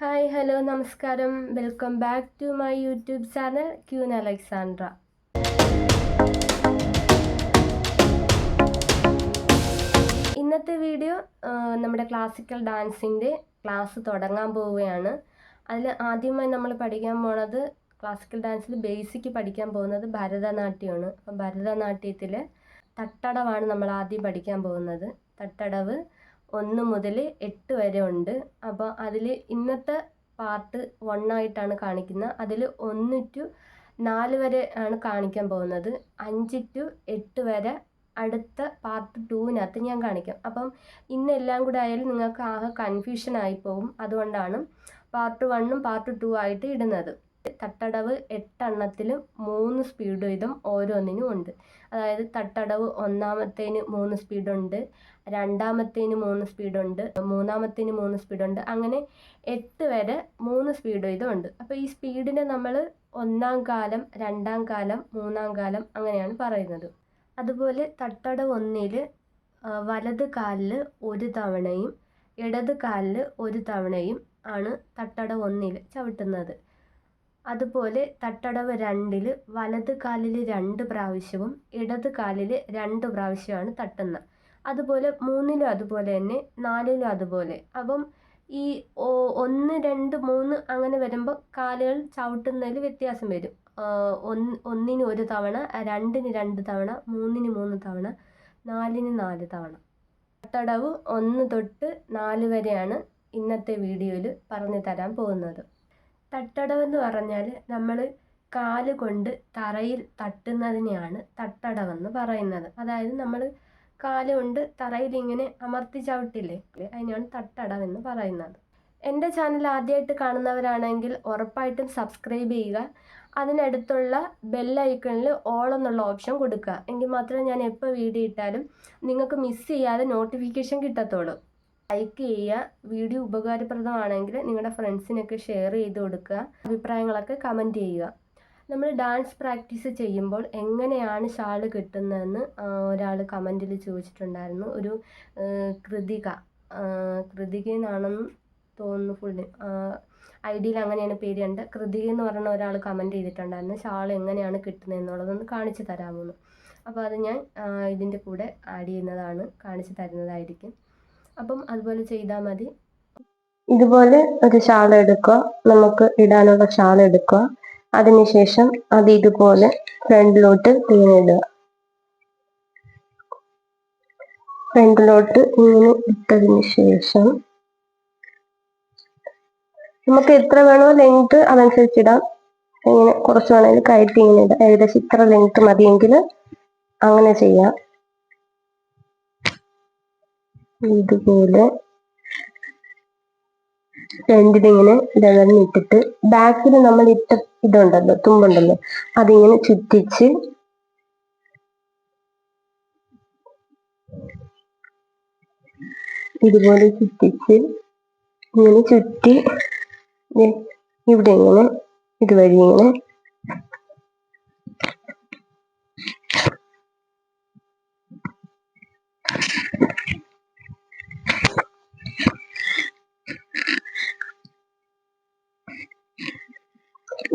Hi hello നമസ്കാരം. Welcome back to my YouTube channel queen Alexandra ഇന്നത്തെ video നമ്മുടെ classical ഡാൻസിന്റെ ക്ലാസ് തുടങ്ങാൻ പോവുകയാണ്. അതിൽ ആദ്യമായി നമ്മൾ പഠിക്കാൻ പോണത് ക്ലാസിക്കൽ ഡാൻസിൽ ബേസിക് പഠിക്കാൻ പോകുന്നത് ഭരതനാട്യമാണ്. അപ്പം ഭരതനാട്യത്തിൽ തട്ടടവാണ് നമ്മൾ ആദ്യം പഠിക്കാൻ പോകുന്നത്. തട്ടടവ് ഒന്ന് മുതൽ എട്ട് വരെ ഉണ്ട്. അപ്പോൾ അതിൽ ഇന്നത്തെ പാർട്ട് വൺ ആയിട്ടാണ് കാണിക്കുന്നത് അതിൽ ഒന്ന് ടു നാല് വരെ ആണ് കാണിക്കാൻ പോകുന്നത്. അഞ്ച് ടു എട്ട് വരെ അടുത്ത പാർട്ട് ടൂവിനകത്ത് ഞാൻ കാണിക്കാം. അപ്പം ഇന്ന് എല്ലാം കൂടെ ആയാലും നിങ്ങൾക്ക് ആകെ കൺഫ്യൂഷൻ ആയിപ്പോവും അതുകൊണ്ടാണ് പാർട്ട് വണ്ണും പാർട്ട് ടു ആയിട്ട് ഇടുന്നത്. തട്ടടവ് എട്ടെണ്ണത്തിലും മൂന്ന് സ്പീഡ് വീതം ഓരോന്നിനും ഉണ്ട്. അതായത് തട്ടടവ് ഒന്നാമത്തേന് മൂന്ന് സ്പീഡുണ്ട് രണ്ടാമത്തേന് മൂന്ന് സ്പീഡുണ്ട് മൂന്നാമത്തേന് മൂന്ന് സ്പീഡുണ്ട് അങ്ങനെ എട്ട് വരെ മൂന്ന് സ്പീഡ് വീതം ഉണ്ട്. അപ്പോൾ ഈ സ്പീഡിനെ നമ്മൾ ഒന്നാം കാലം രണ്ടാം കാലം മൂന്നാം കാലം അങ്ങനെയാണ് പറയുന്നത്. അതുപോലെ തട്ടടവ് ഒന്നിൽ വലത് കാലിൽ ഒരു തവണയും ഇടത് കാലിൽ ഒരു തവണയും ആണ് തട്ടടവ് ഒന്നിൽ ചവിട്ടുന്നത്. അതുപോലെ തട്ടടവ് രണ്ടിൽ വലത് കാലിൽ രണ്ട് പ്രാവശ്യവും ഇടത് കാലിൽ രണ്ട് പ്രാവശ്യമാണ് തട്ടുന്നത്. അതുപോലെ മൂന്നിലും അതുപോലെ തന്നെ നാലിലും അതുപോലെ. അപ്പം ഈ ഒന്ന് രണ്ട് മൂന്ന് അങ്ങനെ വരുമ്പോൾ കാലുകൾ ചവിട്ടുന്നതിൽ വ്യത്യാസം വരും. ഒന്ന് ഒന്നിന് ഒരു തവണ രണ്ടിന് രണ്ട് തവണ മൂന്നിന് മൂന്ന് തവണ നാലിന് നാല് തവണ. തട്ടടവ് ഒന്ന് തൊട്ട് നാല് വരെയാണ് ഇന്നത്തെ വീഡിയോയിൽ പറഞ്ഞു തരാൻ പോകുന്നത്. തട്ടടവെന്ന് പറഞ്ഞാൽ നമ്മൾ കാൽ കൊണ്ട് തറയിൽ തട്ടുന്നതിനെയാണ് തട്ടടവെന്ന് പറയുന്നത്. അതായത് നമ്മൾ കാൽ കൊണ്ട് തറയിൽ ഇങ്ങനെ അമർത്തി ചവിട്ടില്ലേ? അതിനെയാണ് തട്ടടവെന്ന് പറയുന്നത്. എന്റെ ചാനൽ ആദ്യമായിട്ട് കാണുന്നവരാണെങ്കിൽ ഉറപ്പായിട്ടും സബ്സ്ക്രൈബ് ചെയ്യുക. അതിനടുത്തുള്ള ബെല്ലൈക്കണിൽ ഓൾ എന്നുള്ള ഓപ്ഷൻ കൊടുക്കുക. എങ്കിൽ മാത്രമേ ഞാൻ എപ്പോൾ വീഡിയോ ഇട്ടാലും നിങ്ങൾക്ക് മിസ് ചെയ്യാതെ നോട്ടിഫിക്കേഷൻ കിട്ടത്തുള്ളൂ. ലൈക്ക് ചെയ്യുക. വീഡിയോ ഉപകാരപ്രദമാണെങ്കിൽ നിങ്ങളുടെ ഫ്രണ്ട്സിനൊക്കെ ഷെയർ ചെയ്ത് കൊടുക്കുക. അഭിപ്രായങ്ങളൊക്കെ കമന്റ് ചെയ്യുക. നമ്മൾ ഡാൻസ് പ്രാക്ടീസ് ചെയ്യുമ്പോൾ എങ്ങനെയാണ് ഷാൾ കിട്ടുന്നതെന്ന് ഒരാൾ കമന്റിൽ ചോദിച്ചിട്ടുണ്ടായിരുന്നു. ഒരു കൃതിക. കൃതിക എന്നാണെന്ന് തോന്നുന്നു ഫുൾ ഐ ഡിയിൽ അങ്ങനെയാണ് പേര് കണ്ട് കൃതിക എന്ന് പറഞ്ഞ ഒരാൾ കമന്റ് ചെയ്തിട്ടുണ്ടായിരുന്നു. ഷാൾ എങ്ങനെയാണ് കിട്ടുന്നത് എന്നുള്ളതൊന്ന് കാണിച്ചു തരാമെന്ന്. അപ്പോൾ അത് ഞാൻ ഇതിന്റെ കൂടെ ആഡ് ചെയ്യുന്നതാണ്. കാണിച്ചു തരുന്നതായിരിക്കും. അപ്പം അതുപോലെ ചെയ്താൽ മതി. ഇതുപോലെ ഒരു ഷാൾ എടുക്കുക. നമുക്ക് ഇടാനുള്ള ഷാൾ എടുക്കുക. അതിനുശേഷം അത് ഇതുപോലെ ഫ്രണ്ടിലോട്ട് ഇടുക. ഫ്രണ്ടിലോട്ട് ഇങ്ങനെ ഇട്ടതിന് ശേഷം നമുക്ക് എത്ര വേണോ ലെങ്ത് അതനുസരിച്ച് ഇടാം. ഇങ്ങനെ കുറച്ച് വേണമെങ്കിൽ കയറ്റി ഇങ്ങനെ ഇടാം. ഏകദേശം ഇത്ര ലെങ്ത് മതിയെങ്കിൽ അങ്ങനെ ചെയ്യാം. ഇതുപോലെ രണ്ടിലിങ്ങനെ ലെവലിനിട്ടിട്ട് ബാക്കിൽ നമ്മൾ ഇട്ട ഇതുണ്ടല്ലോ തുമ്പുണ്ടല്ലോ അതിങ്ങനെ ചുറ്റിച്ച് ഇതുപോലെ ചുറ്റിച്ച് ഇങ്ങനെ ചുറ്റി ഇവിടെ ഇങ്ങനെ ഇതുവഴി ഇങ്ങനെ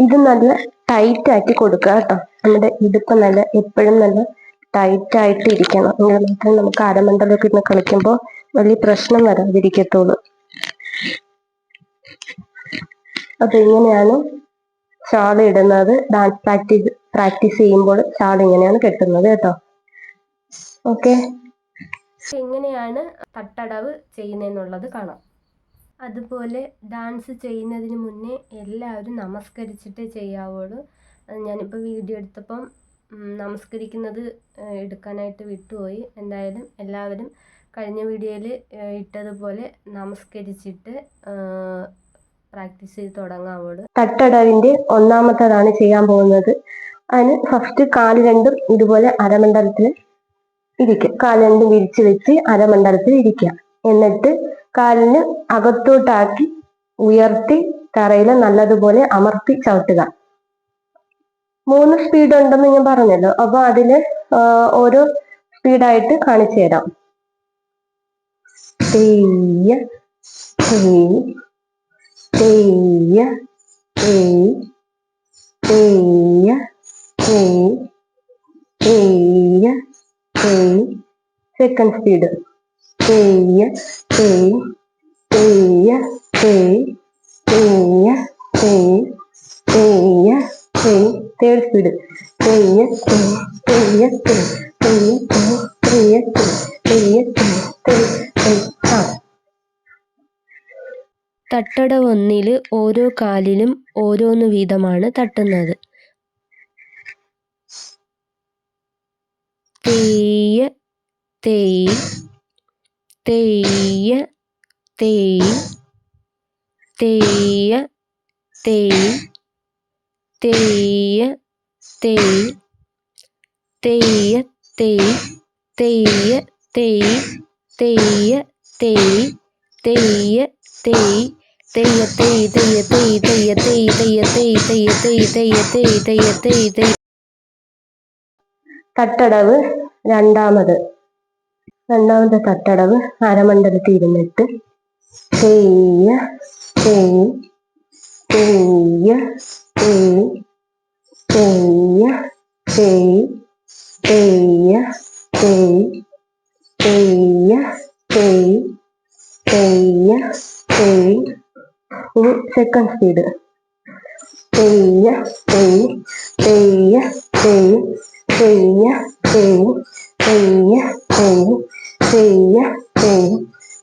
ഇത് നല്ല ടൈറ്റ് ആക്കി കൊടുക്കുക കേട്ടോ. നമ്മുടെ ഇടുപ്പ് നല്ല എപ്പോഴും നല്ല ടൈറ്റ് ആയിട്ട് ഇരിക്കണം. എങ്കിൽ മാത്രമേ നമുക്ക് അരമണ്ടലൊക്കെ ഇരുന്ന് കളിക്കുമ്പോൾ വലിയ പ്രശ്നം വരാതിരിക്കത്തുള്ളൂ. അപ്പൊ ഇങ്ങനെയാണ് ഷാൾ ഇടുന്നത്. ഡാൻസ് പ്രാക്ടീസ് പ്രാക്ടീസ് ചെയ്യുമ്പോൾ ഷാൾ ഇങ്ങനെയാണ് കെട്ടുന്നത് കേട്ടോ. ഓക്കെ എങ്ങനെയാണ് തട്ടടവ് ചെയ്യുന്നതെന്നുള്ളത് കാണാം. അതുപോലെ ഡാൻസ് ചെയ്യുന്നതിന് മുന്നേ എല്ലാവരും നമസ്കരിച്ചിട്ടേ ചെയ്യാവുള്ളൂ. ഞാനിപ്പോൾ വീഡിയോ എടുത്തപ്പം നമസ്കരിക്കുന്നത് എടുക്കാനായിട്ട് വിട്ടുപോയി. എന്തായാലും എല്ലാവരും കഴിഞ്ഞ വീഡിയോയിൽ ഇട്ടതുപോലെ നമസ്കരിച്ചിട്ട് പ്രാക്ടീസ് ചെയ്ത് തുടങ്ങാവുള്ളൂ. തട്ടടവിന്റെ ഒന്നാമത്തതാണ് ചെയ്യാൻ പോകുന്നത്. അതിന് ഫസ്റ്റ് കാൽ രണ്ടും ഇതുപോലെ അരമണ്ഡലത്തിൽ ഇരിക്കുക കാൽ രണ്ടും വിരിച്ചു വെച്ച് അരമണ്ഡലത്തിൽ ഇരിക്കുക എന്നിട്ട് കാലിന് അകത്തോട്ടാക്കി ഉയർത്തി തറയിൽ നല്ലതുപോലെ അമർത്തി ചവിട്ടുക. മൂന്ന് സ്പീഡ് ഉണ്ടെന്ന് ഞാൻ പറഞ്ഞല്ലോ. അപ്പൊ അതിൽ ആ, ഓരോ സ്പീഡായിട്ട് കാണിച്ചു തരാം. തെയ്യ തെയ് തെയ്യ തെയ് തെയ്യ തെയ് തെയ്യ തെയ്. സെക്കൻഡ് സ്പീഡ് തെയ്യ തെയ് തെയ്യ തെയ് തെയ്യ തെയ് തെയ്യ തെയ് തേർഡ് സ്പീഡ് തെയ്യ തെയ് തെയ്യ തെയ് തെയ്യ തെയ് തെയ്യ തെയ് തെയ്യ തെയ് തെയ് തെയ് ആ തട്ടട ഒന്നിൽ ഓരോ കാലിലും ഓരോന്ന് വീതമാണ് തട്ടുന്നത്. തെയ്യ തെയ് തെയ്യ തെയ് തെയ്യ തെയ് തെയ്യ തെയ് തെയ്യ തെയ് തെയ്യ തെയ് തെയ്യ തെയ് തെയ്യ തെയ് തെയ്യ തെയ് തെയ്യ തെയ് തെയ്യ തെയ് തെയ്യ തെയ് തെയ്യ തെയ് തെയ്യ തെയ് തെയ്യ തെയ് തെയ്യ തട്ടടവ് രണ്ടാമത്. രണ്ടാമത്തെ തട്ടടവ് അരമണ്ഡലത്തിൽ ഇരുന്നിട്ട് പെയ്യ പെയ് പെയ്യ പെയ് പെയ്യ പെയ് പെയ്യ പെയ് ഇനി സെക്കൻഡ് സ്പീഡ് പെയ്യ പെയ് പെയ്യ പെയ് പെയ്യ തെയ്യ തെയ് തെയ്യ തെയ്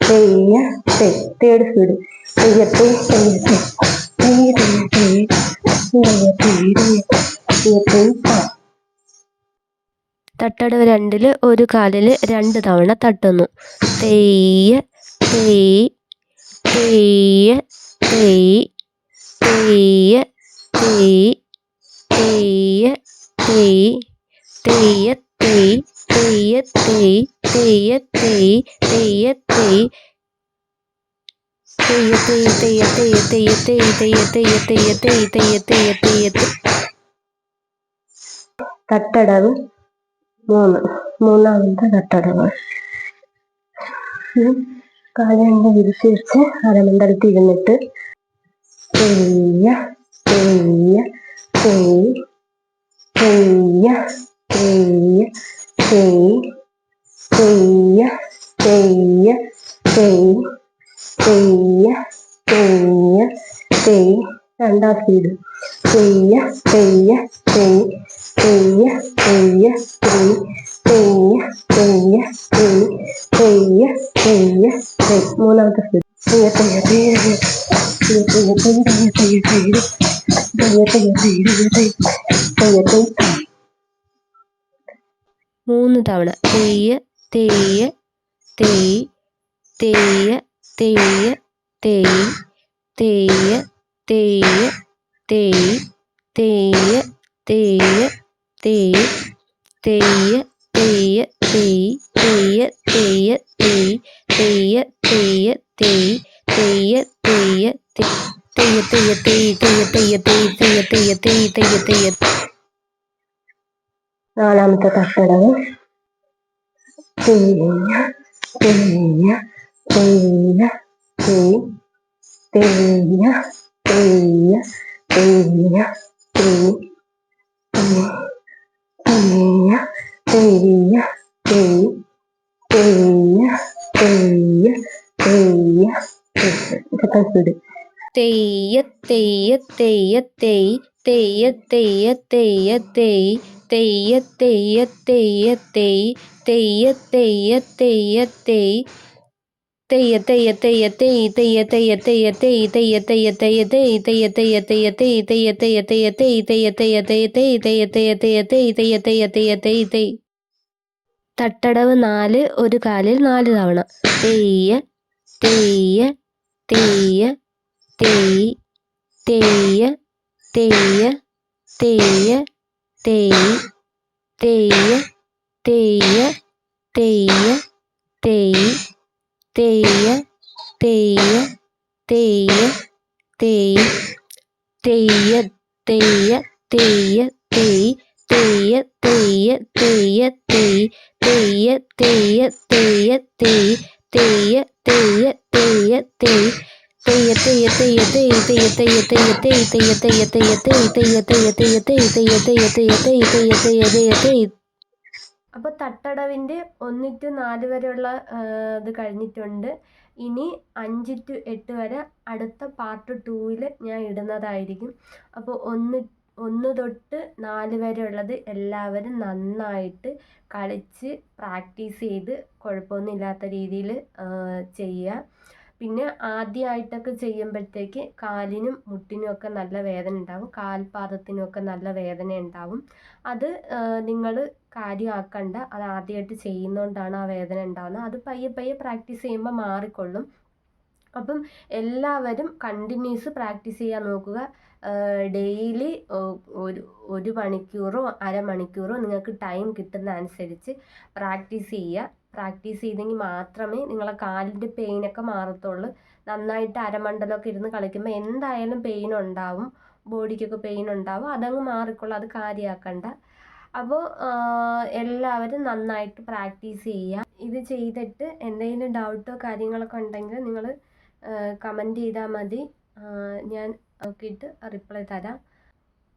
തെയ്യ തെയ് തേർഡ് സ്പീഡ് തെയ്യ തെയ് തെയ്യ തേ തെയ്യ തെയ് തെയ്യ തെയ് തെയ്യ തെയ് തെയ്യ തെയ് ആ തട്ടടവ് രണ്ടിൽ ഒരു കാലിൽ രണ്ട് തവണ തട്ടുന്നു. തെയ്യ തെയ് തെയ്യ തെയ് തെയ്യ തെയ് തെയ്യ തെയ് തെയ്യ തെയ്. തെയ്യ തെയ് തെയ്യ തെയ് തെയ്യ തെയ്. തെയ്യ തെയ് തെയ്യ തെയ്യ തെയ്യ തെയ്യ തെയ്യ തെയ്യ തെയ്യ തെയ്യ തെയ്യ തെയ്യ തെയ്യ. തട്ടടവ് മൂന്ന്. മൂന്നാമത്തെ തട്ടടവ് ഉം. കാൽ രണ്ട് വെച്ച് അരമണ്ഡലത്തിൽ ഇരുന്നിട്ട് തെയ്യ തെയ്യ തെയ്യ തെയ്യ തെയ്യ. തെയ് stay, stay, stay, stay, stay, stay. രണ്ടാം speed stay, stay, stay, stay, തെയ്യ തെയ് stay, തെയ്യ തെയ് തെയ്യ തെയ്യ stay. മൂന്നാമത്തെ സ്പീഡ് stay തെയ്യ stay, തെയ്യ തെയ്യ തെയ്യ തെയ്യ തെയ്യ തെയ്യ തെയ്യ തെയ്യ തെയ്യ തെയ്യ തെയ്യ തെയ്യ തെയ്യ മൂന്ന് തവണ തെയ്യ തെയ്യ തെയ് തെയ്യ തെയ്യ തെയ് തെയ്യ തെയ്യ തെയ് തെയ്യ തെയ്യ തെയ് തെയ്യ തെയ്യ തെയ് തെയ്യ തെയ്യ തെയ് തെയ്യ തെയ്യ തെയ് തെയ്യ തെയ്യ തെയ് തെയ്യ തെയ്യ തെയ്യ് തെയ്യ തെയ്യ തെയ്യ് തെയ്യ തെയ്യ തെയ്യ തെയ്യ തെയ്യ നാലാമത്തെ തട്ടടവ് തെയ്യ തേ തെയ്യ തെയ്യ തെയ്യ തെയ് തെയ്യ തെയ്യ തേ തെയ്യ തെയ്യ തെയ്യ സെക്കൻഡ് തേയ തെയ്യ തെയ്യ തെയ് തെയ്യ തെയ്യ തെയ്യ തെയ് തെയ്യ തെയ്യ തെയ്യ തെയ് തെയ്യ തെയ്യ തെയ്യ തെയ് തെയ്യ തെയ്യ തെയ്യ തെയ് തെയ്യ തെയ്യ തെയ്യ തെയ് തെയ്യ തെയ്യ തെയ്യ തെയ് തെയ്യ തെയ്യ തെയ്യ തെയ് തെയ്യ തെയ്യ തെയ്യ തെയ് തെയ്യ തെയ്യ തെയ്യ തെയ് തെയ്യ തെയ്യ തെയ്യ തെയ് തെയ്യ തെയ്യ തെയ്യ തെയ് തെയ് തട്ടടവ് നാല് ഒരു കാലിൽ നാല് തവണ തെയ്യ തെയ്യ തെയ്യ തെയ് തെയ്യ തെയ്യ തെയ്യ തെയ് തേയ് തേയ് തേയ് തെയ് തേയ് തേയ് തേയ് തെയ് തെയ്യ തെയ്യ തെയ്യ തെയ് തെയ്യ തെയ്യ തെയ്യ തെയ് തെയ്യ തെയ്യ തെയ്യ തെയ് തെയ്യ തെയ്യ തെയ്യ തെയ് അപ്പോൾ തട്ടടവിന്റെ ഒന്ന് ടു നാല് വരെയുള്ള ഇത് കഴിഞ്ഞിട്ടുണ്ട്. ഇനി അഞ്ച് ടു എട്ട് വരെ അടുത്ത പാർട്ട് ടൂവിൽ ഞാൻ ഇടുന്നതായിരിക്കും. അപ്പോൾ ഒന്ന് ഒന്ന് തൊട്ട് നാല് വരെ ഉള്ളത് എല്ലാവരും നന്നായിട്ട് കളിച്ച് പ്രാക്ടീസ് ചെയ്ത് കുഴപ്പമൊന്നുമില്ലാത്ത രീതിയിൽ ചെയ്യുക. പിന്നെ ആദ്യമായിട്ടൊക്കെ ചെയ്യുമ്പോഴത്തേക്ക് കാലിനും മുട്ടിനും ഒക്കെ നല്ല വേദന ഉണ്ടാവും. കാൽപാദത്തിനും ഒക്കെ നല്ല വേദന ഉണ്ടാവും. അത് നിങ്ങൾ കാര്യമാക്കണ്ട. അത് ആദ്യമായിട്ട് ചെയ്യുന്നതുകൊണ്ടാണ് ആ വേദന ഉണ്ടാവുന്നത്. അത് പയ്യെ പയ്യെ പ്രാക്ടീസ് ചെയ്യുമ്പോൾ മാറിക്കൊള്ളും. അപ്പം എല്ലാവരും കണ്ടിന്യൂസ് പ്രാക്ടീസ് ചെയ്യാൻ നോക്കുക. ഡെയിലി ഒരു ഒരു മണിക്കൂറോ അരമണിക്കൂറോ നിങ്ങൾക്ക് ടൈം കിട്ടുന്ന അനുസരിച്ച് പ്രാക്ടീസ് ചെയ്യുക. പ്രാക്ടീസ് ചെയ്തെങ്കിൽ മാത്രമേ നിങ്ങളെ കാലിന്റെ പെയിനൊക്കെ മാറത്തുള്ളൂ. നന്നായിട്ട് അരമണ്ടലൊക്കെ ഇരുന്ന് കളിക്കുമ്പോൾ എന്തായാലും പെയിൻ ഉണ്ടാവും ബോഡിക്കൊക്കെ പെയിൻ ഉണ്ടാവും അതങ്ങ് മാറിക്കൊള്ളൂ അത് കാര്യമാക്കണ്ട. അപ്പോൾ എല്ലാവരും നന്നായിട്ട് പ്രാക്ടീസ് ചെയ്യുക. ഇത് ചെയ്തിട്ട് എന്തെങ്കിലും ഡൗട്ടോ കാര്യങ്ങളൊക്കെ ഉണ്ടെങ്കിൽ നിങ്ങൾ കമന്റ് ചെയ്താൽ മതി. ഞാൻ നോക്കിയിട്ട് റിപ്ലൈ തരാം.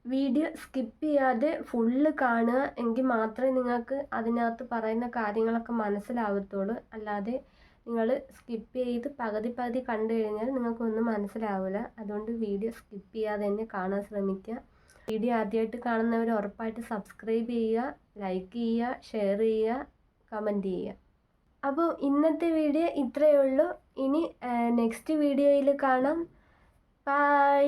വീഡിയോ സ്കിപ്പ് ചെയ്യാതെ ഫുള്ള് കാണുക എങ്കിൽ മാത്രമേ നിങ്ങൾക്ക് അതിനകത്ത് പറയുന്ന കാര്യങ്ങളൊക്കെ മനസ്സിലാവത്തുള്ളൂ. അല്ലാതെ നിങ്ങൾ സ്കിപ്പ് ചെയ്ത് പകുതി പകുതി കണ്ടു കഴിഞ്ഞാൽ നിങ്ങൾക്കൊന്നും മനസ്സിലാവില്ല. അതുകൊണ്ട് വീഡിയോ സ്കിപ്പ് ചെയ്യാതെ തന്നെ കാണാൻ ശ്രമിക്കുക. വീഡിയോ ആദ്യമായിട്ട് കാണുന്നവർ ഉറപ്പായിട്ട് സബ്സ്ക്രൈബ് ചെയ്യുക ലൈക്ക് ചെയ്യുക ഷെയർ ചെയ്യുക കമന്റ് ചെയ്യുക. അപ്പോൾ ഇന്നത്തെ വീഡിയോ ഇത്രയേ ഉള്ളൂ. ഇനി നെക്സ്റ്റ് വീഡിയോയിൽ കാണാം. ബൈ.